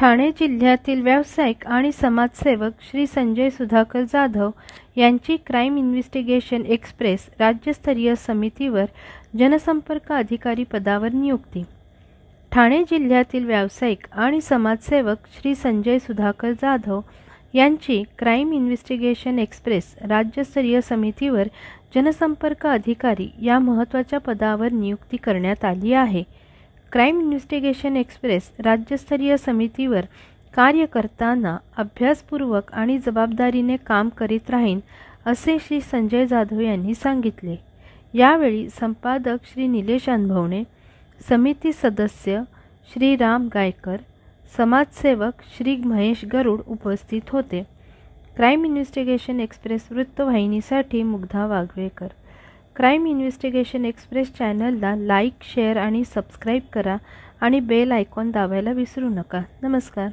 ठाणे जिल्ह्यातील व्यावसायिक आणि समाजसेवक श्री संजय सुधाकर जाधव यांची क्राईम इन्व्हेस्टिगेशन एक्सप्रेस राज्यस्तरीय समितीवर जनसंपर्क अधिकारी पदावर नियुक्ती. ठाणे जिल्ह्यातील व्यावसायिक आणि समाजसेवक श्री संजय सुधाकर जाधव यांची क्राईम इन्व्हेस्टिगेशन एक्सप्रेस राज्यस्तरीय समितीवर जनसंपर्क अधिकारी या महत्त्वाच्या पदावर नियुक्ती करण्यात आली आहे. क्राईम इन्व्हेस्टिगेशन एक्सप्रेस राज्यस्तरीय समितीवर कार्य करताना अभ्यासपूर्वक आणि जबाबदारीने काम करीत राहीन असे श्री संजय जाधव यांनी सांगितले. यावेळी संपादक श्री निलेश अनभवणे समिती सदस्य श्री राम गायकर समाजसेवक श्री महेश गरुड उपस्थित होते. Crime investigation express वृत्तवाहिनीसाठी Mugdha Waghvekar. Crime investigation express चॅनलला लाईक शेअर आणि सबस्क्राईब करा आणि बेल आयकॉन दाबायला विसरू नका. नमस्कार.